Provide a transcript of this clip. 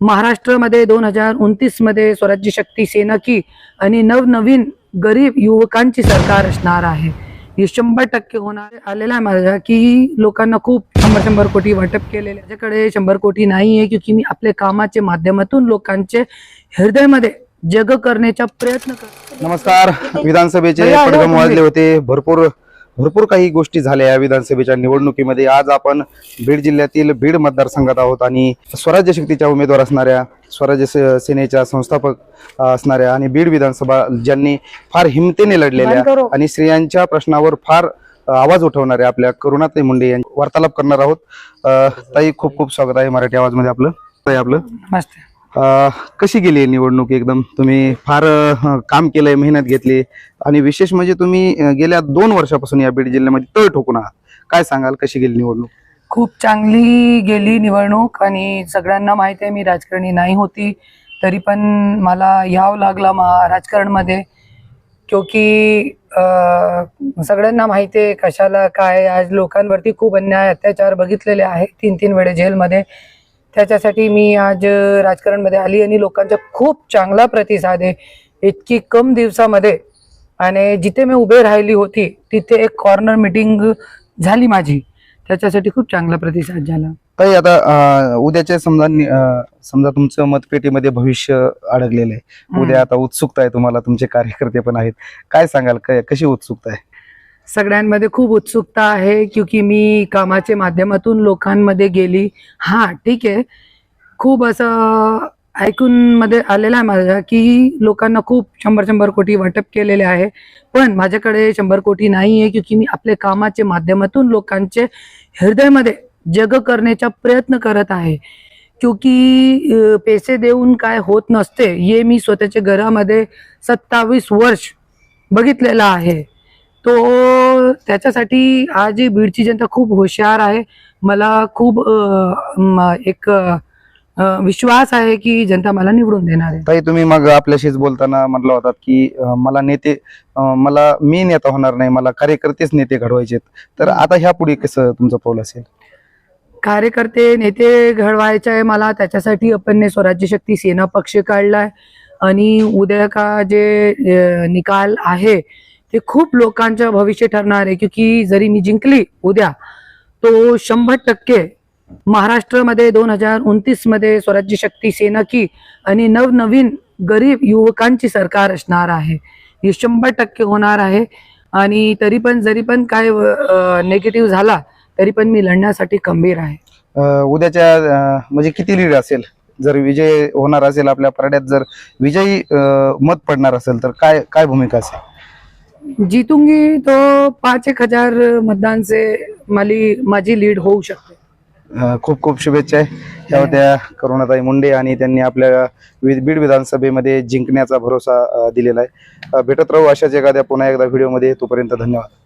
महाराष्ट्रामध्ये दोन हजार उनतीसमध्ये स्वराज्य शक्ती सेना की आणि नवनवीन गरीब युवकांची सरकार असणार आहे. हे शंभर टक्के होणार आलेला आहे माझ्या की लोकांना खूप शंभर शंभर कोटी वाटप केलेले. माझ्याकडे शंभर कोटी नाही आहे की मी आपल्या कामाच्या माध्यमातून लोकांचे हृदयमध्ये जग करण्याचा प्रयत्न करतो. नमस्कार. विधानसभेचे पडगम. वाजले होते. भरपूर भरपूर काही गोष्टी झाल्या या विधानसभेच्या निवडणुकीमध्ये. आज आपण बीड जिल्ह्यातील बीड मतदारसंघात आहोत आणि स्वराज्य शक्तीच्या उमेदवार असणाऱ्या स्वराज्य सेनेच्या संस्थापक असणाऱ्या आणि बीड विधानसभा ज्यांनी फार हिमतीने लढलेल्या. आणि स्त्रियांच्या प्रश्नावर फार आवाज उठवणाऱ्या आपल्या करुणाताई मुंडे यांची वार्तालाप करणार आहोत. ताई खूप खूप स्वागत आहे मराठी आवाजमध्ये आपलं. ताई आपलं? अ, कशी गेली निवडणूक एकदम? तुम्ही फार काम केलंय मेहनत घेतली. आणि विशेष म्हणजे तुम्ही गेल्या दोन वर्षापासून या बीड जिल्ह्यामध्ये तळ ठोकून आहात. काय सांगाल कशी गेली निवडणूक? खूप चांगली गेली निवडणूक आणि सगळ्यांना माहिती आहे मी राजकारणी नाही होती. तरी पण मला यावं लागलं मा राजकारणमध्ये. क्योंकि सगळ्यांना माहिती आहे कशाला काय आज लोकांवरती खूप अन्याय अत्याचार बघितलेले आहे. तीन तीन वेळे जेलमध्ये. त्याच्यासाठी मी आज राजकारणमध्ये आली आणि लोकांचा खूप चांगला प्रतिसाद आहे. इतकी कम दिवसामध्ये आणि जिथे मी उभे राहिली होती तिथे एक कॉर्नर मीटिंग झाली माझी. त्याच्यासाठी खूप चांगला प्रतिसाद झाला. ताई आता उद्याच्या समजा समजा तुमचं मतपेटीमध्ये भविष्य अडकलेलं आहे. उद्या आता उत्सुकता आहे तुम्हाला तुमचे कार्यकर्ते पण आहेत. काय सांगाल? काय कशी उत्सुकता आहे? सगळ्यांमध्ये खूप उत्सुकता आहे क्योंकि मी कामाच्या माध्यमातून लोकांमध्ये गेली. हा ठीक आहे. खूप असं ऐकून मध्ये आलेलं आहे माझ्या की लोकांना खूप शंभर शंभर कोटी वाटप केलेले आहे. पण माझ्याकडे शंभर कोटी नाही आहे क्योंकि मी आपल्या कामाच्या माध्यमातून लोकांचे हृदयमध्ये जग करण्याचा प्रयत्न करत आहे. क्योंकि पैसे देऊन काय होत नसते हे मी स्वतःच्या घरामध्ये सत्तावीस वर्ष बघितलेलं आहे. तो त्याच्यासाठी आज बीडची जनता खूप हुशार आहे. मला खूप एक विश्वास आहे की जनता मला निवडून देणार आहे. ताई तुम्ही मग आपल्याशीच बोलताना म्हटलं होतात की मला नेते मला मी नेता होणार नाही मला कार्यकर्तेच नेते घडवायचे तर आता ह्या पुढे कसं तुमचं पाऊल असेल? कार्यकर्ते नेते घडवायचे आहे मला. त्याच्यासाठी आपण स्वराज्य शक्ती सेना पक्ष काढलाय. आणि उद्या का जे निकाल आहे ते खूप लोकांचं भविष्य ठरणार आहे. क्योंकि जरी मी जिंकली उद्या तो शंभर टक्के महाराष्ट्रामध्ये दोन हजार उनतीसमध्ये स्वराज्य शक्ती सेना की आणि नवनवीन गरीब युवकांची सरकार असणार आहे. हे शंभर टक्के होणार आहे. आणि तरी पण जरी पण काय नेगेटिव्ह झाला तरी पण मी लढण्यासाठी खंबीर आहे. उद्याच्या म्हणजे किती लीड असेल? जर विजय होणार असेल आपल्या परड्यात जर विजयी मत पडणार असेल तर काय काय भूमिका असेल? जीतूंगी तो पाच एक हजार मतदान से माली माझी लीड होऊ शकते. खूप खूप शुभेच्छा आहे. या होत्या करुणाताई मुंडे आणि त्यांनी आपल्या वि- बीड विधानसभेमध्ये जिंकण्याचा भरोसा दिलेला आहे. भेटत राहू अशाच एखाद्या पुन्हा एकदा व्हिडिओमध्ये. तोपर्यंत धन्यवाद.